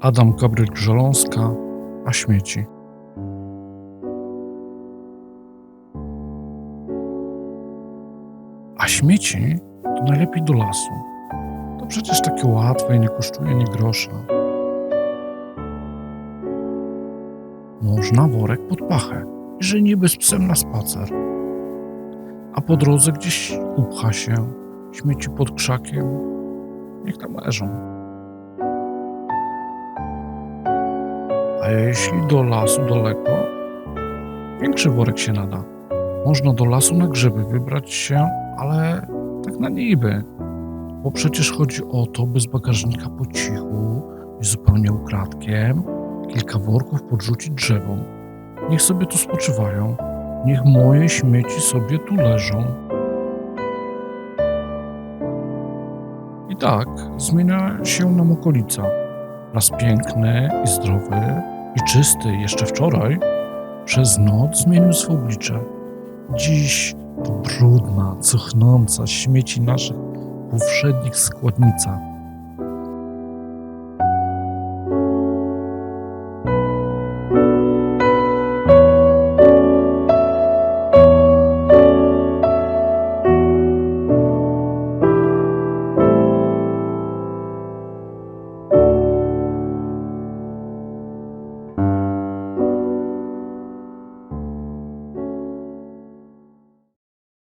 Adam Gabryl Grzeląska, a śmieci. A śmieci to najlepiej do lasu. To przecież takie łatwe i nie kosztuje ni grosza. Można worek pod pachę, że niby z psem na spacer. A po drodze gdzieś upcha się, śmieci pod krzakiem, niech tam leżą. Jeśli do lasu daleko, większy worek się nada. Można do lasu na grzyby wybrać się, ale tak na niby. Bo przecież chodzi o to, by z bagażnika po cichu i zupełnie ukradkiem kilka worków podrzucić drzewom. Niech sobie tu spoczywają, niech moje śmieci sobie tu leżą. I tak zmienia się nam okolica. Las piękny i zdrowy i czysty jeszcze wczoraj przez noc zmienił swe oblicze. Dziś to brudna, cuchnąca śmieci naszych powszednich składnica.